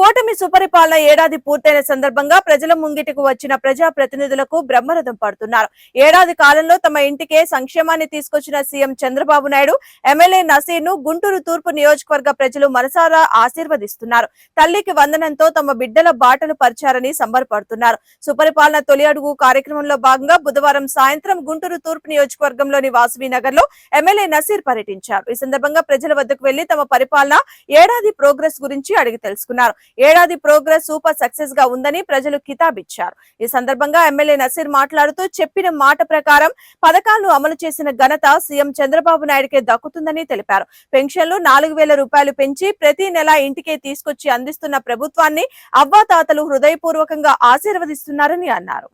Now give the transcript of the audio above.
కూటమి సుపరిపాలన ఏడాది పూర్తయిన సందర్భంగా ప్రజల ముంగిటికి వచ్చిన ప్రజా ప్రతినిధులకు బ్రహ్మరథం పడుతున్నారు. ఏడాది కాలంలో తమ ఇంటికే సంక్షేమాన్ని తీసుకొచ్చిన సీఎం చంద్రబాబు నాయుడు ఎమ్మెల్యే నసీర్ను గుంటూరు తూర్పు నియోజకవర్గ ప్రజలు మనసారా ఆశీర్వదిస్తున్నారు. తల్లికి వందనంతో తమ బిడ్డల బాటలు పరిచారని సంబరపడుతున్నారు. సుపరిపాలన తొలి అడుగు కార్యక్రమంలో భాగంగా బుధవారం సాయంత్రం గుంటూరు తూర్పు నియోజకవర్గంలోని వాసవి నగర్లో ఎమ్మెల్యే నసీర్ పర్యటించారు. ఈ సందర్భంగా ప్రజల వద్దకు వెళ్ళి తమ పరిపాలన ఏడాది ప్రోగ్రెస్ గురించి అడిగి తెలుసుకున్నారు. ఏడాది ప్రోగ్రెస్ సూపర్ సక్సెస్గా ఉందని ప్రజలు కితాబిచ్చారు. ఈ సందర్భంగా ఎమ్మెల్యే నసీర్ మాట్లాడుతూ చెప్పిన మాట ప్రకారం పథకాలను అమలు చేసిన ఘనత సీఎం చంద్రబాబు నాయుడుకే దక్కుతుందని తెలిపారు. పెన్షన్లు నాలుగు వేల రూపాయలు పెంచి ప్రతి నెల ఇంటికే తీసుకొచ్చి అందిస్తున్న ప్రభుత్వాన్ని అవ్వాతాతలు హృదయపూర్వకంగా ఆశీర్వదిస్తున్నారని అన్నారు.